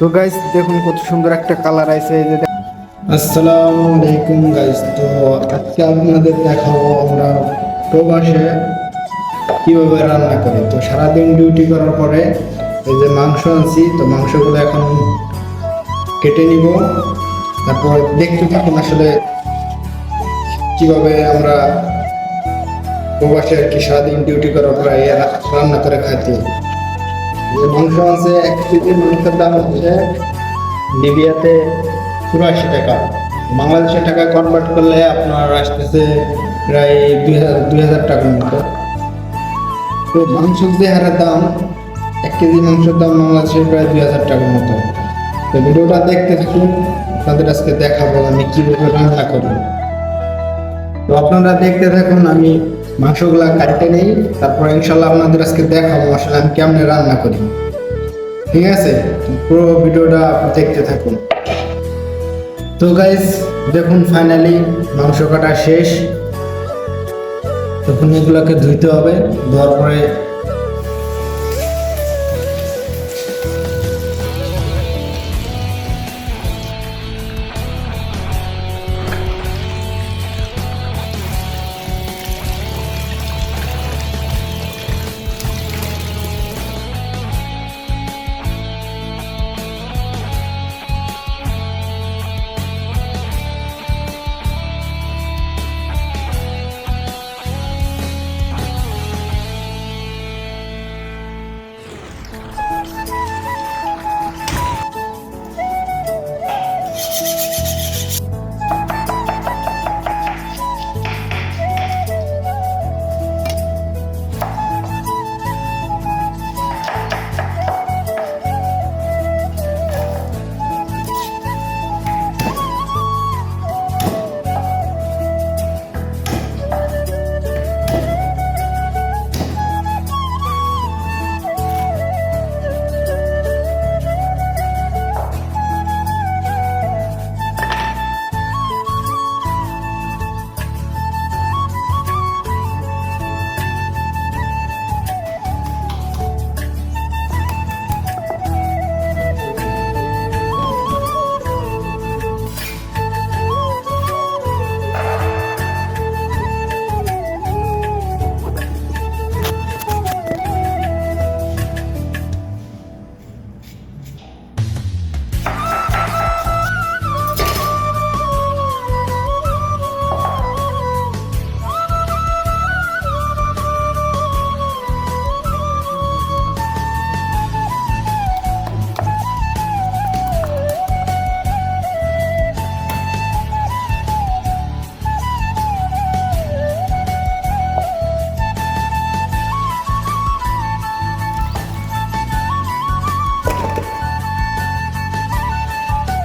তো গাইস দেখুন কত সুন্দর একটা কালার আছে এই যে আসসালামু আলাইকুম গাইস তো আজকে আপনাদের দেখাবো আমরা প্রবাসে কীভাবে রান্না করি। তো সারাদিন ডিউটি করার পরে এই যে মাংস আনছি, তো মাংসগুলো এখন কেটে নিব। তারপর দেখতে থাকুন আসলে কীভাবে আমরা প্রবাসে আর কি সারাদিন ডিউটি করার পরে রান্না করে খাইতে। মাংস আছে, এক কেজি মাংসের দাম হচ্ছে লিবিয়াতে চুরাশি টাকা। বাংলাদেশের টাকা কনভার্ট করলে আপনার আসতেছে প্রায় দুই হাজার দুই হাজার টাকার মতো। তো মাংসের যে হারে দাম, এক কেজি মাংসের দাম বাংলাদেশের প্রায় দুই হাজার টাকার মতো। তো ভিডিওটা দেখতে থাকুন, আপনাদের আজকে দেখাবো আমি কীভাবে রান্না করি তো আপনারা দেখতে থাকুন, আমি মাংসগুলা কাটতে নেই, তারপরে ইনশাল্লাহ আপনাদের আজকে দেখাবো আসলে আমি কেমনে রান্না করি। ঠিক আছে? পুরো ভিডিওটা দেখতে থাকুন। তো গাইজ দেখুন ফাইনালি মাংস কাটা শেষ। তখন এগুলোকে ধুইতে হবে, ধোয়ার পরে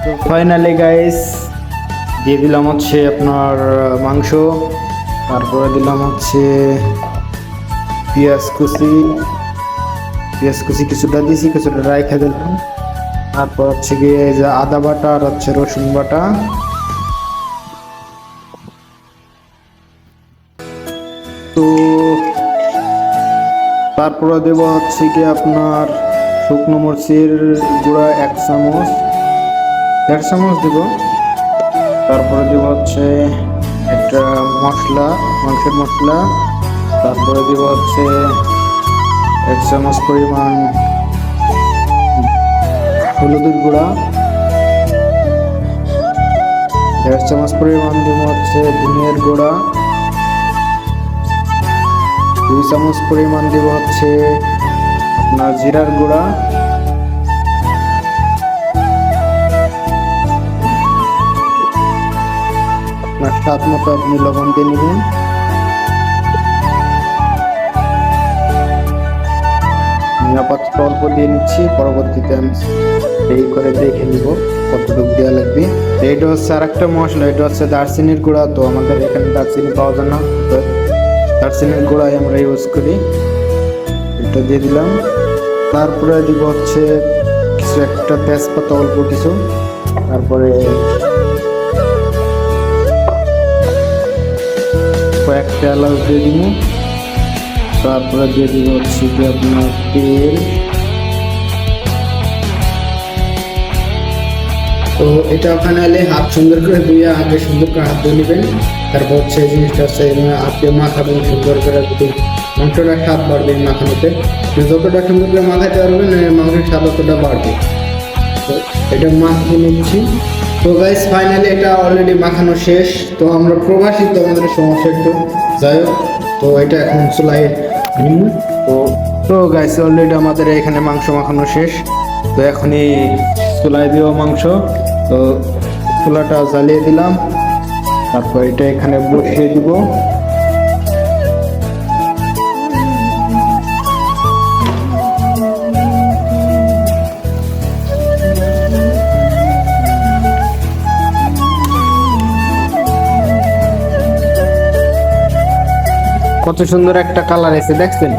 তো ফাইনালি গাইস দিয়ে দিলাম হচ্ছে আপনার মাংস। তারপরে দিলাম হচ্ছে পেঁয়াজ কুচি। পেঁয়াজ কুচি কিছুটা দিয়েছি কিছুটা রাইখা দিলাম। তারপর হচ্ছে গিয়ে যে আদা বাটা আর হচ্ছে রসুন বাটা। তো তারপরে দেব হচ্ছে কি আপনার শুকনো মরিচের গুঁড়া এক চামচ। দেড় চামচ দিব। তারপরে দিব হচ্ছে একটা মশলা, মাংসের মশলা। তারপরে দিব হচ্ছে এক চামচ পরিমাণ হলুদের গুঁড়া। দেড় চামচ পরিমাণ দিব হচ্ছে ধনিয়ার গুঁড়া। দুই চামচ পরিমাণ দিব হচ্ছে আপনার জিরার গুঁড়া। আপনার স্বাদ মতো আপনি লবণ দিয়ে নেবেন। আমি আপাতত অল্প দিয়ে নিচ্ছি, পরবর্তীতে আমি এই করে দেখে নিব কতটুকু দেওয়া লাগবে। এটা হচ্ছে আর একটা মশলা, এটা হচ্ছে দারচিনির গুঁড়া। তো আমাদের এখানে দারচিনি পাওয়া যায় না, তো দারচিনির গুঁড়াই আমরা ইউজ করি। এটা দিয়ে দিলাম। তারপরে দিব হচ্ছে কিছু একটা তেজপাতা, অল্প কিছু। তারপরে কয়েকটা এলাচ দিয়ে দিব। তারপরে দিয়ে দিব হচ্ছে কি আপনার তেল। তো এটা ফাইনালি হাত সুন্দর করে ধুয়ে আগে সুন্দর করে হাত ধুয়ে নেবেন। তারপর হচ্ছে এই জিনিসটা হচ্ছে দিয়ে মাখাবেন সুন্দর করে যদি মাংসটা স্বাদ বাড়বে মাখানোতে। যতটা সুন্দর করে মাখাতে পারবেন মাংসের স্বাদ ততটা বাড়বে। তো এটা মাখিয়ে নিচ্ছি। তো গাইস ফাইনালি এটা অলরেডি মাখানো শেষ। তো আমরা প্রবাসী তো আমাদের সমস্যা একটু। যাই হোক, তো এটা এখন চুলাই তো তো গাইস অলরেডি আমাদের এখানে মাংস মাখানো শেষ। তো এখনই চুলাই দিও মাংস। তো চুলাটা জ্বালিয়ে দিলাম। তারপর এটা এখানে বসিয়ে দিব। কত সুন্দর একটা কালার এসে, দেখছেন?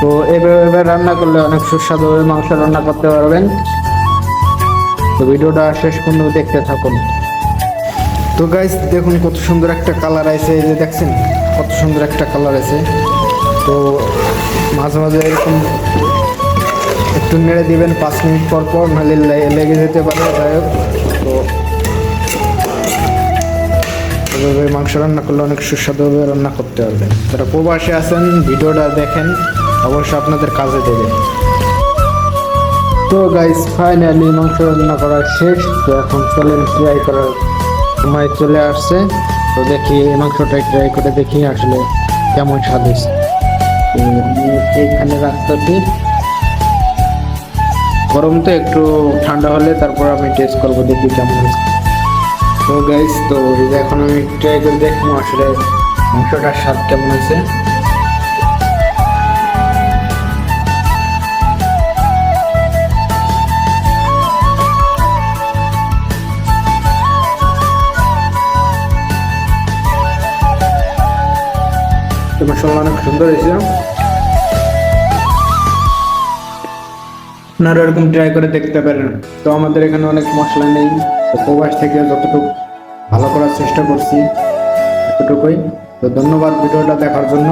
তো এভাবে এভাবে রান্না করলে অনেক সুস্বাদুভাবে মাংস রান্না করতে পারবেন। তো ভিডিওটা শেষ পর্যন্ত দেখতে থাকুন। তো গাইস দেখুন কত সুন্দর একটা কালার আছে এই যে দেখছেন, কত সুন্দর একটা কালার আছে তো মাঝে মাঝে এরকম একটু নেড়ে দিবেন, পাঁচ মিনিট পর পর, নাহলে লেগে যেতে পারে, যাই হোক। এভাবে মাংস রান্না করলে অনেক সুস্বাদুভাবে রান্না করতে পারবেন যারা প্রবাসে আছেন, ভিডিওটা দেখেন, অবশ্যই আপনাদের কাজে দেবে। তো গাইস ফাইনালি মাংস রান্না করা শেষ। তো এখন চলেন ট্রাই করার সময় চলে আসছে। তো দেখি মাংসটা ট্রাই করে দেখি আসলে কেমন স্বাদ হয়েছে। এইখানে রাখতেছি। গরম তো একটু ঠান্ডা হলে তারপর আমি টেস্ট করব, দেখি কেমন হয়েছে। তো গাইস তো যে এখন আমি ট্রাই করে দেখব আসলে মাংসটার স্বাদ কেমন আছে মশলা অনেক সুন্দর হয়েছে আপনারা এরকম ট্রাই করে দেখতে পারেন। তো আমাদের এখানে অনেক মশলা নেই। তো প্রবাস থেকে যতটুকু ভালো করার চেষ্টা করছি এতটুকুই। তো ধন্যবাদ ভিডিওটা দেখার জন্য।